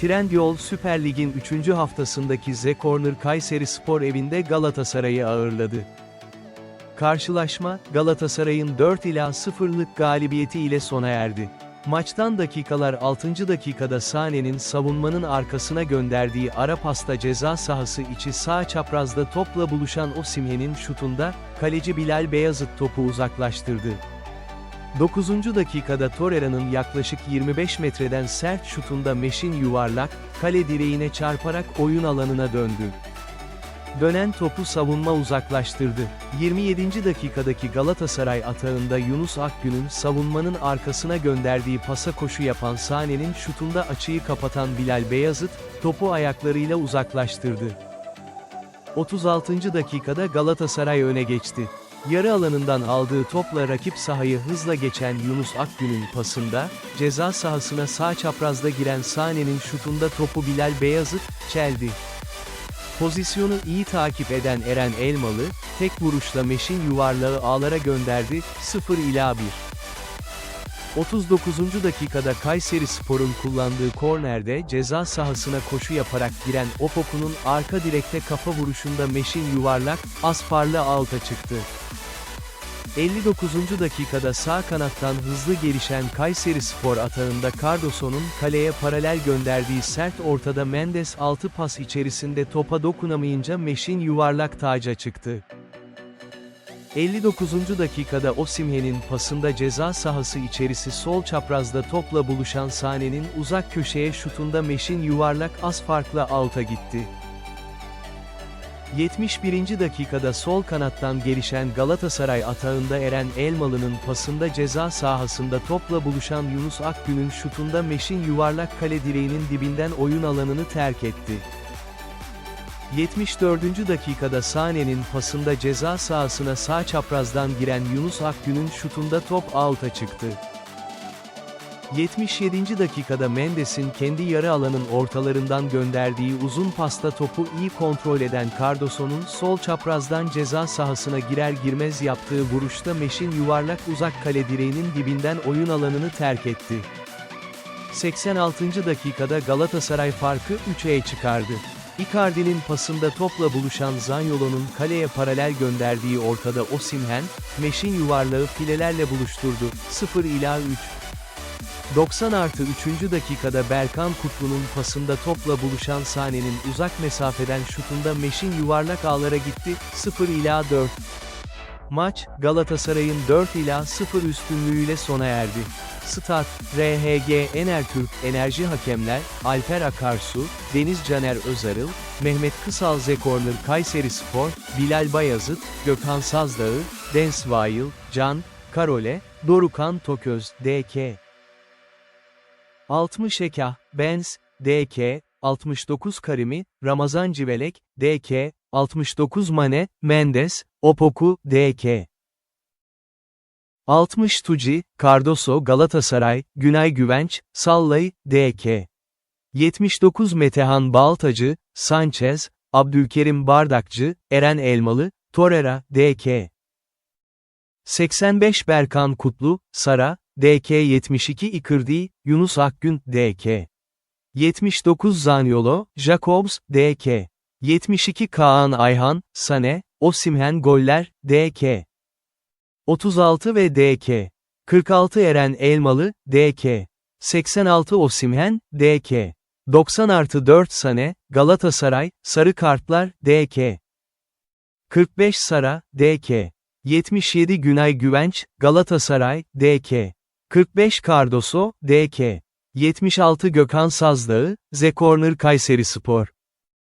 Trendyol Süper Lig'in 3. haftasındaki Z Corner Kayseri Spor evinde Galatasaray'ı ağırladı. Karşılaşma, Galatasaray'ın 4 ila 0'lık galibiyeti ile sona erdi. Maçtan dakikalar 6. dakikada Sane'nin savunmanın arkasına gönderdiği ara pasta ceza sahası içi sağ çaprazda topla buluşan Osimhen'in şutunda, kaleci Bilal Beyazıt topu uzaklaştırdı. 9. dakikada Torreira'nın yaklaşık 25 metreden sert şutunda Meşin yuvarlak, kale direğine çarparak oyun alanına döndü. Dönen topu savunma uzaklaştırdı. 27. dakikadaki Galatasaray atağında Yunus Akgün'ün savunmanın arkasına gönderdiği pasa koşu yapan Sane'nin şutunda açıyı kapatan Bilal Beyazıt, topu ayaklarıyla uzaklaştırdı. 36. dakikada Galatasaray öne geçti. Yarı alanından aldığı topla rakip sahayı hızla geçen Yunus Akgün'ün pasında, ceza sahasına sağ çaprazda giren Sane'nin şutunda topu Bilal Beyazıt, çeldi. Pozisyonu iyi takip eden Eren Elmalı, tek vuruşla Meşin yuvarlağı ağlara gönderdi, 0 ila 1. 39. dakikada Kayseri Spor'un kullandığı kornerde ceza sahasına koşu yaparak giren Opoku'nun arka direkte kafa vuruşunda Meşin yuvarlak, Aspar'la alta çıktı. 59. dakikada sağ kanattan hızlı gelişen Kayseri Spor atağında Cardoso'nun kaleye paralel gönderdiği sert ortada Mendes 6 pas içerisinde topa dokunamayınca Meşin yuvarlak taca çıktı. 59. dakikada Osimhen'in pasında ceza sahası içerisi sol çaprazda topla buluşan Sane'nin uzak köşeye şutunda Meşin yuvarlak az farkla alta gitti. 71. dakikada sol kanattan gelişen Galatasaray atağında Eren Elmalı'nın pasında ceza sahasında topla buluşan Yunus Akgün'ün şutunda Meşin yuvarlak kale direğinin dibinden oyun alanını terk etti. 74. dakikada Sane'nin pasında ceza sahasına sağ çaprazdan giren Yunus Akgün'ün şutunda top alta çıktı. 77. dakikada Mendes'in kendi yarı alanın ortalarından gönderdiği uzun pasta topu iyi kontrol eden Cardoso'nun sol çaprazdan ceza sahasına girer girmez yaptığı vuruşta Meşin yuvarlak uzak kale direğinin dibinden oyun alanını terk etti. 86. dakikada Galatasaray farkı 3'e çıkardı. Icardi'nin pasında topla buluşan Zaniolo'nun kaleye paralel gönderdiği ortada Osimhen, Meşin yuvarlağı filelerle buluşturdu, 0 ila 3. 90 artı 3. dakikada Berkan Kutlu'nun pasında topla buluşan Sane'nin uzak mesafeden şutunda Meşin yuvarlak ağlara gitti, 0 ila 4. Maç, Galatasaray'ın 4 ila 0 üstünlüğüyle sona erdi. Stat, RHG Enertürk Enerji Hakemler, Alper Akarsu, Deniz Caner Özarıl, Mehmet Kısal Zekorner Kayseri Spor, Bilal Bayazıt, Gökhan Sazdağ, Densvail, Can, Karole, Dorukan Toköz, DK. 60 Ekah, Benz, DK, 69 Karimi, Ramazan Civelek, DK, 69 Mane, Mendes, Opoku, DK. 60 Tuci, Cardoso Galatasaray, Günay Güvenç, Sallay, DK. 79 Metehan Baltacı, Sanchez, Abdülkerim Bardakçı, Eren Elmalı, Torreira, DK. 85 Berkan Kutlu, Sara, DK 72 Icardi, Yunus Akgün, DK. 79 Zaniolo, Jacobs, DK. 72 Kaan Ayhan, Sane, Osimhen Goller, DK. 36 ve DK. 46 Eren Elmalı, DK. 86 Osimhen, DK. 90 artı 4 Sane, Galatasaray, Sarı Kartlar, DK. 45 Sara, DK. 77 Günay Güvenç, Galatasaray, DK. 45 Cardoso, DK. 76 Gökhan Sazdağ, Zekorner Kayseri Spor.